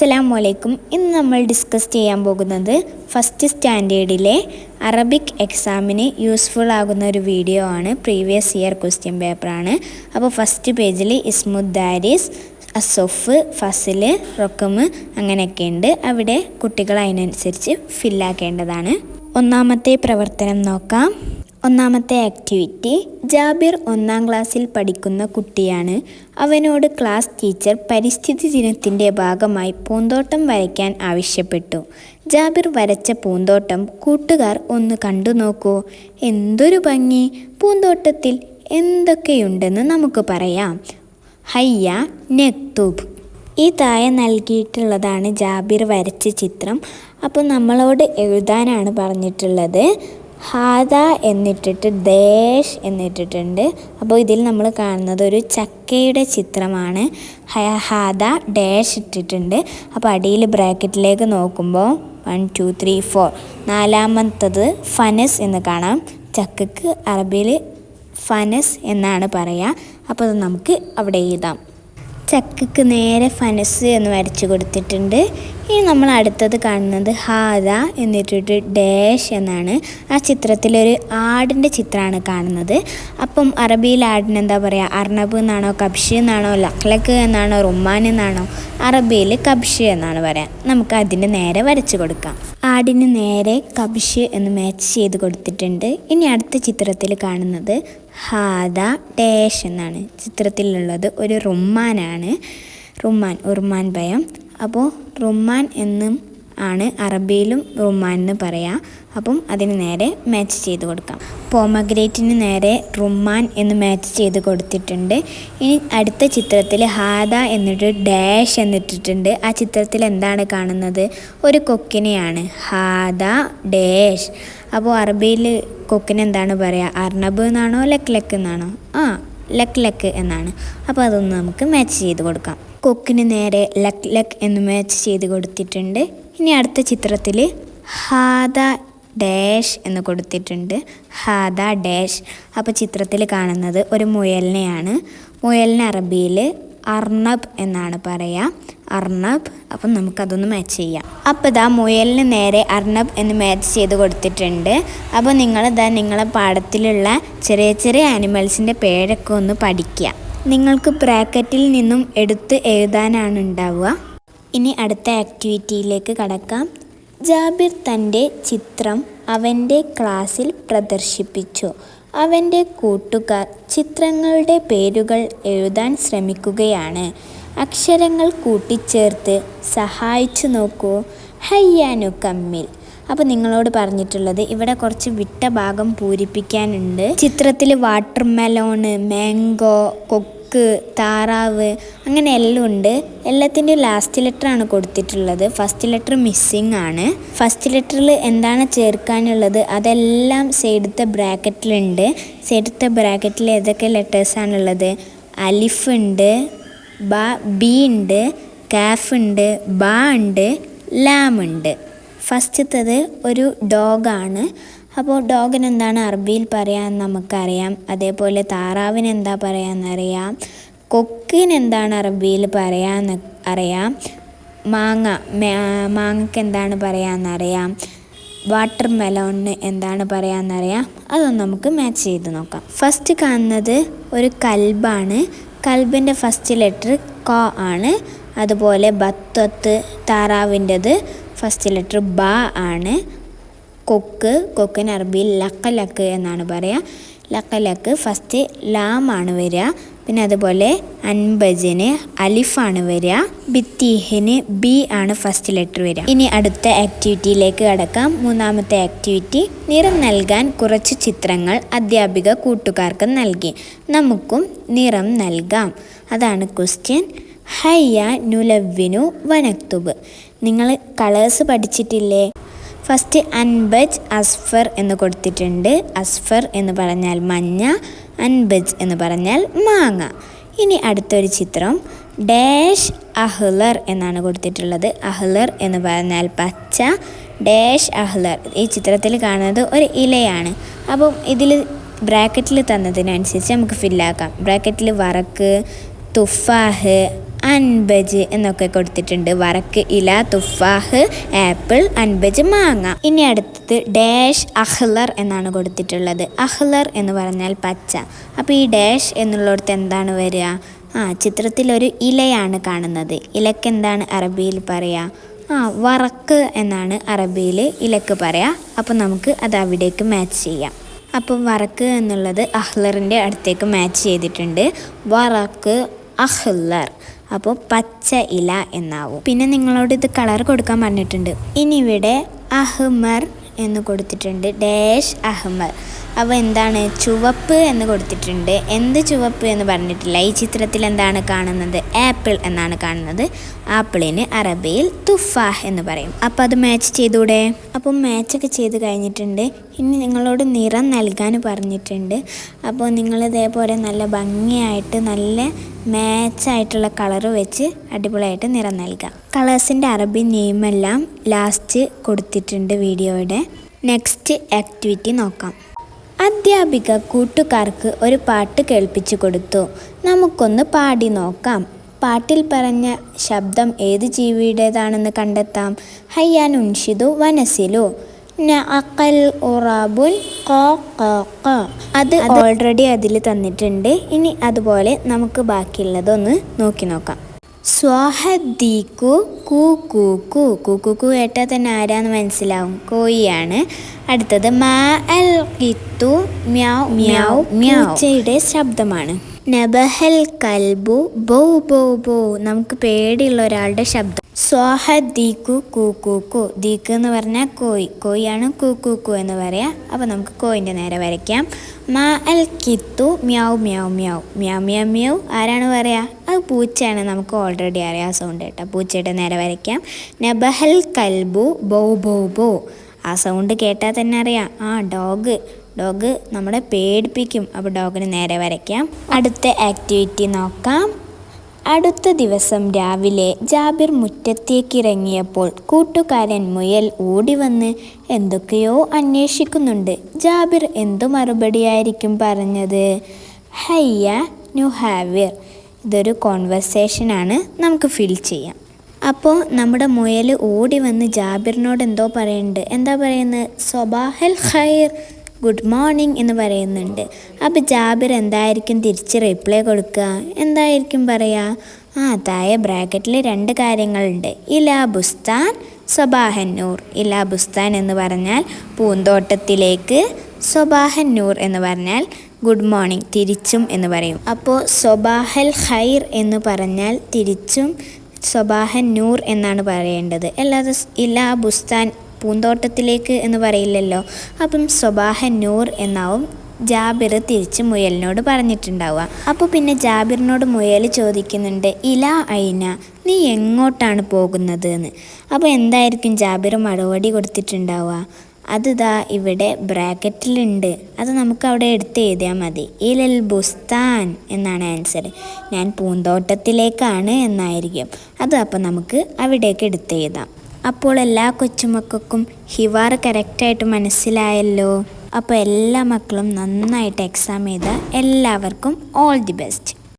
അസ്സലാമു അലൈക്കും ഇന്ന് നമ്മൾ ഡിസ്കസ് ചെയ്യാൻ പോകുന്നത് ഫസ്റ്റ് സ്റ്റാൻഡേർഡിലെ അറബിക് എക്സാമിന് യൂസ്ഫുൾ ആകുന്ന ഒരു വീഡിയോ ആണ്. പ്രീവിയസ് ഇയർ ക്വസ്റ്റ്യൻ പേപ്പറാണ് അപ്പോൾ ഫസ്റ്റ് പേജിൽ ഇസ്മുദ്ദാരിസ് അസൊഫ് ഫസിൽ റൊക്കമ് അങ്ങനെയൊക്കെ ഉണ്ട്. അവിടെ കുട്ടികൾ അതിനനുസരിച്ച് ഫില്ലാക്കേണ്ടതാണ് ഒന്നാമത്തെ പ്രവർത്തനം നോക്കാം. ഒന്നാമത്തെ ആക്ടിവിറ്റി ജാബിർ ഒന്നാം ക്ലാസ്സിൽ പഠിക്കുന്ന കുട്ടിയാണ്. അവനോട് ക്ലാസ് ടീച്ചർ പരിസ്ഥിതി ദിനത്തിന്റെ ഭാഗമായി പൂന്തോട്ടം വരയ്ക്കാൻ ആവശ്യപ്പെട്ടു. ജാബിർ വരച്ച പൂന്തോട്ടം കൂട്ടുകാർ ഒന്ന് കണ്ടു നോക്കൂ. എന്തൊരു ഭംഗി! പൂന്തോട്ടത്തിൽ എന്തൊക്കെയുണ്ടെന്ന് നമുക്ക് പറയാം. ഹയ്യ നെക്തൂബ്. ഈ താഴെ നൽകിയിട്ടുള്ളതാണ് ജാബിർ വരച്ച ചിത്രം. അപ്പോൾ നമ്മളോട് എഴുതാനാണ് പറഞ്ഞിട്ടുള്ളത്. ഹാദ എന്നിട്ടിട്ട് ദേശ് എന്നിട്ടിട്ടുണ്ട്. അപ്പോൾ ഇതിൽ നമ്മൾ കാണുന്നത് ഒരു ചക്കയുടെ ചിത്രമാണ്. ഹാദ ഡാഷ് ഇട്ടിട്ടുണ്ട്. അപ്പോൾ അടിയിൽ ബ്രാക്കറ്റിലേക്ക് നോക്കുമ്പോൾ വൺ ടു ത്രീ ഫോർ. നാലാമത്തത് ഫനസ് എന്ന് കാണാം. ചക്കക്ക് അറബിയിൽ ഫനസ് എന്നാണ് പറയുക. അപ്പോൾ അത് നമുക്ക് അവിടെ എഴുതാം. ചക്കക്ക് നേരെ ഫനസ് എന്ന് വരച്ചു കൊടുത്തിട്ടുണ്ട്. ഇനി നമ്മൾ അടുത്തത് കാണുന്നത് ഹാദ എന്നിട്ടിട്ട് ഡാഷ് എന്നാണ്. ആ ചിത്രത്തിലൊരു ആടിന്റെ ചിത്രമാണ് കാണുന്നത്. അപ്പം അറബിയിൽ ആടിന് എന്താ പറയുക അർണബ് എന്നാണോ കബ്ഷ് എന്നാണോ ലക്ലക്ക് എന്നാണോ റുമാൻ എന്നാണോ? അറബിയിൽ കബ്ഷ് എന്നാണ് പറയാം. നമുക്ക് അതിന് നേരെ വരച്ചു കൊടുക്കാം. ആടിന് നേരെ കബ്ഷ് എന്ന് മാച്ച് ചെയ്ത് കൊടുത്തിട്ടുണ്ട്. ഇനി അടുത്ത ചിത്രത്തിൽ കാണുന്നത് ഹാദ ഡേഷ് എന്നാണ്. ചിത്രത്തിലുള്ളത് ഒരു റുമ്മാനാണ്. റുമ്മാൻ ഉർമാൻ ഭയം. അപ്പോൾ റുമാൻ എന്നും ആണ് അറബിയിലും റുമാൻ എന്ന് പറയാം. അപ്പം അതിന് നേരെ മാച്ച് ചെയ്ത് കൊടുക്കാം. പോമഗ്രേറ്റിന് നേരെ റുമാൻ എന്ന് മാച്ച് ചെയ്ത് കൊടുത്തിട്ടുണ്ട്. ഇനി അടുത്ത ചിത്രത്തിൽ ഹാദ എന്നിട്ട് ഡാഷ് എന്നിട്ടിട്ടുണ്ട്. ആ ചിത്രത്തിൽ എന്താണ് കാണുന്നത്? ഒരു കൊക്കിനെയാണ്. ഹാദ ഡാഷ്. അപ്പോൾ അറബിയിൽ കൊക്കിന് എന്താണ് പറയുക അർണബ് എന്നാണോ ലക്ക് ലക്ക് എന്നാണോ? ആ ലക്ക് ലക്ക് എന്നാണ്. അപ്പോൾ അതൊന്ന് നമുക്ക് മാച്ച് ചെയ്ത് കൊടുക്കാം. കൊക്കിന് നേരെ ലക് ലക് എന്ന് മാച്ച് ചെയ്ത് കൊടുത്തിട്ടുണ്ട്. ഇനി അടുത്ത ചിത്രത്തിൽ ഹാദ ഡാഷ് എന്ന് കൊടുത്തിട്ടുണ്ട്. ഹാദ ഡാഷ്. അപ്പോൾ ചിത്രത്തിൽ കാണുന്നത് ഒരു മുയലിനെയാണ്. മുയലിന് അറബിയിൽ അർണബ് എന്നാണ് പറയുക അർണബ്. അപ്പം നമുക്കതൊന്ന് മാച്ച് ചെയ്യാം. അപ്പോൾ ഇതാ മുയലിന് നേരെ അർണബ് എന്ന് മാച്ച് ചെയ്ത് കൊടുത്തിട്ടുണ്ട്. അപ്പോൾ നിങ്ങൾ നിങ്ങളിതാ നിങ്ങളെ പാടത്തിലുള്ള ചെറിയ ചെറിയ ആനിമൽസിന്റെ പേരൊക്കെ ഒന്ന് പഠിക്കുക നിങ്ങൾക്ക് ബ്രാക്കറ്റിൽ നിന്നും എടുത്ത് എഴുതാനാണ് ഉണ്ടാവുക ഇനി അടുത്ത ആക്ടിവിറ്റിയിലേക്ക് കടക്കാം. ജാബിർ തന്റെ ചിത്രം അവന്റെ ക്ലാസ്സിൽ പ്രദർശിപ്പിച്ചു. അവന്റെ കൂട്ടുകാർ ചിത്രങ്ങളുടെ പേരുകൾ എഴുതാൻ ശ്രമിക്കുകയാണ്. അക്ഷരങ്ങൾ കൂട്ടിച്ചേർത്ത് സഹായിച്ചു നോക്കൂ. ഹയ്യാനു കമ്മിൽ. അപ്പോൾ നിങ്ങളോട് പറഞ്ഞിട്ടുള്ളത് ഇവിടെ കുറച്ച് വിട്ട ഭാഗം പൂരിപ്പിക്കാനുണ്ട്. ചിത്രത്തിൽ വാട്ടർ മെലോണ് മാംഗോ കൊക്ക് താറാവ് അങ്ങനെ എല്ലാം ഉണ്ട്. എല്ലാത്തിന്റെ ലാസ്റ്റ് ലെറ്ററാണ് കൊടുത്തിട്ടുള്ളത്. ഫസ്റ്റ് ലെറ്റർ മിസ്സിങ് ആണ്. ഫസ്റ്റ് ലെറ്ററിൽ എന്താണ് ചേർക്കാനുള്ളത്? അതെല്ലാം സൈഡത്തെ ബ്രാക്കറ്റിലുണ്ട് സൈഡത്തെ ബ്രാക്കറ്റിൽ ഏതൊക്കെ ലെറ്റേഴ്സാണുള്ളത് അലിഫ് ഉണ്ട് ബ ബി ഉണ്ട് കാഫ് ഉണ്ട് ബ ഉണ്ട് ലാം ഉണ്ട്. ഫസ്റ്റത്തത് ഒരു ഡോഗാണ്. അപ്പോൾ ഡോഗിന് എന്താണ് അറബിയിൽ പറയാമെന്ന് നമുക്കറിയാം. അതേപോലെ താറാവിന് എന്താ പറയാമെന്നറിയാം കൊക്കിന് എന്താണ് അറബിയിൽ പറയാമെന്ന് അറിയാം. മാങ്ങ മാങ്ങയ്ക്ക് എന്താണ് പറയാമെന്നറിയാം വാട്ടർ മെലോണിന് എന്താണ് പറയാമെന്നറിയാം അതൊന്ന് നമുക്ക് മാച്ച് ചെയ്ത് നോക്കാം. ഫസ്റ്റ് കാണുന്നത് ഒരു കൽബാണ്. കൽബിന്റെ ഫസ്റ്റ് ലെറ്റർ ക ആണ്. അതുപോലെ ബത്തത്ത് താറാവിന്റെത് ഫസ്റ്റ് ലെറ്റർ ബ ആണ്. കൊക്ക് കൊക്കിന് അറബിയിൽ ലക്ക ലക്ക് എന്നാണ് പറയുക ലക്ക ലക്ക് ഫസ്റ്റ് ലാം ആണ് വരിക പിന്നെ അതുപോലെ അൻബജിന് അലിഫാണ് വരിക ബിത്തീഹിന് ബി ആണ് ഫസ്റ്റ് ലെറ്റർ വരിക ഇനി അടുത്ത ആക്ടിവിറ്റിയിലേക്ക് കടക്കാം. മൂന്നാമത്തെ ആക്ടിവിറ്റി നിറം നൽകാൻ കുറച്ച് ചിത്രങ്ങൾ അധ്യാപിക കൂട്ടുകാർക്ക് നൽകി. നമുക്കും നിറം നൽകാം. അതാണ് ക്വസ്റ്റ്യൻ ഹയ്യ നുലവ്വിനു വനക്തുബ്. നിങ്ങൾ കളേഴ്സ് പഠിച്ചിട്ടില്ലേ? ഫസ്റ്റ് അൻബജ് അസ്ഫർ എന്ന് കൊടുത്തിട്ടുണ്ട്. അസ്ഫർ എന്ന് പറഞ്ഞാൽ മഞ്ഞ അൻബജ് എന്ന് പറഞ്ഞാൽ മാങ്ങ. ഇനി അടുത്തൊരു ചിത്രം. ഡാഷ് അഹ്ലർ എന്നാണ് കൊടുത്തിട്ടുള്ളത്. അഹ്ലർ എന്ന് പറഞ്ഞാൽ പച്ച. ഡാഷ് അഹ്ലർ ഈ ചിത്രത്തിൽ കാണുന്നത് ഒരു ഇലയാണ്. അപ്പം ഇതിൽ ബ്രാക്കറ്റിൽ തന്നതിനനുസരിച്ച് നമുക്ക് ഫില്ലാക്കാം ബ്രാക്കറ്റിൽ വറക്ക് തുഫാഹ് അൻബജ് എന്നൊക്കെ കൊടുത്തിട്ടുണ്ട്. വറക്ക് ഇല തുഫാഹ് ആപ്പിൾ അൻബജ് മാങ്ങ. ഇനി അടുത്തത് ഡാഷ് അഹ്ലർ എന്നാണ് കൊടുത്തിട്ടുള്ളത്. അഹ്ലർ എന്ന് പറഞ്ഞാൽ പച്ച. അപ്പോൾ ഈ ഡാഷ് എന്നുള്ളിടത്ത് എന്താണ് വരിക? ആ ചിത്രത്തിലൊരു ഇലയാണ് കാണുന്നത്. ഇലക്ക് എന്താണ് അറബിയിൽ പറയുക ആ വറക്ക് എന്നാണ് അറബിയിൽ ഇലക്ക് പറയാം. അപ്പോൾ നമുക്ക് അത് അവിടേക്ക് മാച്ച് ചെയ്യാം. അപ്പം വറക്ക് എന്നുള്ളത് അഹ്ലറിന്റെ അടുത്തേക്ക് മാച്ച് ചെയ്തിട്ടുണ്ട്. വറക്ക് അഹ്ലർ. അപ്പോൾ പച്ച ഇല എന്നാവും. പിന്നെ നിങ്ങളോട് ഇത് കളർ കൊടുക്കാൻ പറഞ്ഞിട്ടുണ്ട്. ഇനി ഇവിടെ അഹ്മർ എന്ന് കൊടുത്തിട്ടുണ്ട്. ഡാഷ് അഹ്മർ. അപ്പോൾ എന്താണ് ചുവപ്പ് എന്ന് കൊടുത്തിട്ടുണ്ട്. എന്ത് ചുവപ്പ് എന്ന് പറഞ്ഞിട്ടില്ല. ഈ ചിത്രത്തിൽ എന്താണ് കാണുന്നത്? ആപ്പിൾ എന്നാണ് കാണുന്നത്. ആപ്പിളിന് അറബിയിൽ തുഫാഹ് എന്ന് പറയും. അപ്പോൾ അത് മാച്ച് ചെയ്തൂടെ? അപ്പോൾ മാച്ചൊക്കെ ചെയ്ത് കഴിഞ്ഞിട്ടുണ്ട്. ഇനി നിങ്ങളോട് നിറം നൽകാൻ പറഞ്ഞിട്ടുണ്ട്. അപ്പോൾ നിങ്ങൾ ഇതേപോലെ നല്ല ഭംഗിയായിട്ട് നല്ല മാച്ചായിട്ടുള്ള കളർ വെച്ച് അടിപൊളിയായിട്ട് നിറം നൽകാം. കളേഴ്സിന്റെ അറബി നെയിമെല്ലാം ലാസ്റ്റ് കൊടുത്തിട്ടുണ്ട് വീഡിയോയുടെ നെക്സ്റ്റ് ആക്ടിവിറ്റി നോക്കാം. അധ്യാപിക കൂട്ടുകാർക്ക് ഒരു പാട്ട് കേൾപ്പിച്ചു കൊടുത്തു. നമുക്കൊന്ന് പാടി നോക്കാം. പാട്ടിൽ പറഞ്ഞ ശബ്ദം ഏത് ജീവിയുടേതാണെന്ന് കണ്ടെത്താം. ഹയ്യാൻ ഉൻഷിദു വനസിലു. ഖാ ഖാ. അത് ഓൾറെഡി അതിൽ തന്നിട്ടുണ്ട്. ഇനി അതുപോലെ നമുക്ക് ബാക്കിയുള്ളതൊന്ന് നോക്കി നോക്കാം. സ്വാഹദ്ദീക്കു കൂ കൂ കൂ കൂ കൂ കൂ കേട്ടാൽ തന്നെ ആരാന്ന് മനസ്സിലാവും. കോയിയാണ്. അടുത്തത് മാ അൽ കിത്തു മ്യാവ് മ്യാവ്. പൂച്ചയുടെ ശബ്ദമാണ്. നബഹൽ കൽബു ബോ ബോ ബോ. നമുക്ക് പേടിയുള്ള ഒരാളുടെ ശബ്ദം. സ്വാഹദ്ദീക്കു കൂ കൂ കൂ. ദീക്ക് എന്ന് പറഞ്ഞാൽ കോയി. കോയിയാണ് കൂ കൂ കൂ എന്ന് പറയാം. അപ്പോൾ നമുക്ക് കോയിന്റെ നേരെ വരയ്ക്കാം. മാ അൽ കിത്തു മ്യാവ് മ്യാവ് മ്യാവ്. മ്യാവ് മ്യാവ് മ്യാവ്. ആരാണ് പറയുക അത് പൂച്ചയാണ്. നമുക്ക് ഓൾറെഡി അറിയാം സൗണ്ട് കേട്ടോ. പൂച്ചയുടെ നേരെ വരയ്ക്കാം. നബഹൽ കൽബു ബൗ ബൗ ബൗ. ആ സൗണ്ട് കേട്ടാൽ തന്നെ അറിയാം. ആ ഡോഗ് ഡോഗ് നമ്മളെ പേടിപ്പിക്കും. അപ്പോൾ ഡോഗിന് നേരെ വരയ്ക്കാം. അടുത്ത ആക്ടിവിറ്റി നോക്കാം. അടുത്ത ദിവസം രാവിലെ ജാബിർ മുറ്റത്തേക്കിറങ്ങിയപ്പോൾ കൂട്ടുകാരൻ മുയൽ ഓടി വന്ന് എന്തൊക്കെയോ അന്വേഷിക്കുന്നുണ്ട്. ജാബിർ എന്തു മറുപടിയായിരിക്കും പറഞ്ഞത്? ഹയ്യ നുഹാവിർ. ഇതൊരു കോൺവെർസേഷനാണ്. നമുക്ക് ഫിൽ ചെയ്യാം. അപ്പോൾ നമ്മുടെ മുയൽ ഓടി വന്ന് ജാബിറിനോട് എന്തോ പറയുന്നുണ്ട് എന്താ പറയുന്നത്? സ്വബാഹൽ ഖൈർ. ഗുഡ് മോർണിംഗ് എന്ന് പറയുന്നുണ്ട്. അപ്പോൾ ജാബിർ എന്തായിരിക്കും തിരിച്ച് റിപ്ലൈ കൊടുക്കുക? എന്തായിരിക്കും പറയുക ആ താഴെ ബ്രാക്കറ്റിൽ രണ്ട് കാര്യങ്ങളുണ്ട്. ഇലാ ബുസ്താൻ സ്വബാഹന്നൂർ ഇലാ ബുസ്താൻ എന്ന് പറഞ്ഞാൽ പൂന്തോട്ടത്തിലേക്ക് സ്വബാഹന്നൂർ എന്ന് പറഞ്ഞാൽ ഗുഡ് മോർണിംഗ് തിരിച്ചും എന്ന് പറയും. അപ്പോൾ സ്വബാഹൽ ഖൈർ എന്ന് പറഞ്ഞാൽ തിരിച്ചും സ്വബാഹൻ നൂർ എന്നാണ് പറയേണ്ടത്. അല്ലാതെ ഇലാ ബുസ്താൻ പൂന്തോട്ടത്തിലേക്ക് എന്ന് പറയില്ലല്ലോ. അപ്പം സ്വബാഹ നൂർ എന്നാവും ജാബിർ തിരിച്ച് മുയലിനോട് പറഞ്ഞിട്ടുണ്ടാവുക. അപ്പോൾ പിന്നെ ജാബിറിനോട് മുയൽ ചോദിക്കുന്നുണ്ട് ഇല ഐന നീ എങ്ങോട്ടാണ് പോകുന്നത് എന്ന്? അപ്പോൾ എന്തായിരിക്കും ജാബിർ മറുപടി കൊടുത്തിട്ടുണ്ടാവുക? അത് ദാ ഇവിടെ ബ്രാക്കറ്റിലുണ്ട്. അത് നമുക്ക് അവിടെ എടുത്ത് എഴുതിയാൽ മതി. ഇലൽ ബുസ്താൻ എന്നാണ് ആൻസർ. ഞാൻ പൂന്തോട്ടത്തിലേക്കാണ് എന്നായിരിക്കും. അത് അപ്പോൾ നമുക്ക് അവിടേക്ക് എടുത്ത് എഴുതാം. അപ്പോൾ എല്ലാ കൊച്ചുമക്കൾക്കും ഹിവാർ കറക്റ്റായിട്ട് മനസ്സിലായല്ലോ. അപ്പോൾ എല്ലാ മക്കളും നന്നായിട്ട് എക്സാം ചെയ്താൽ എല്ലാവർക്കും ഓൾ ദി ബെസ്റ്റ്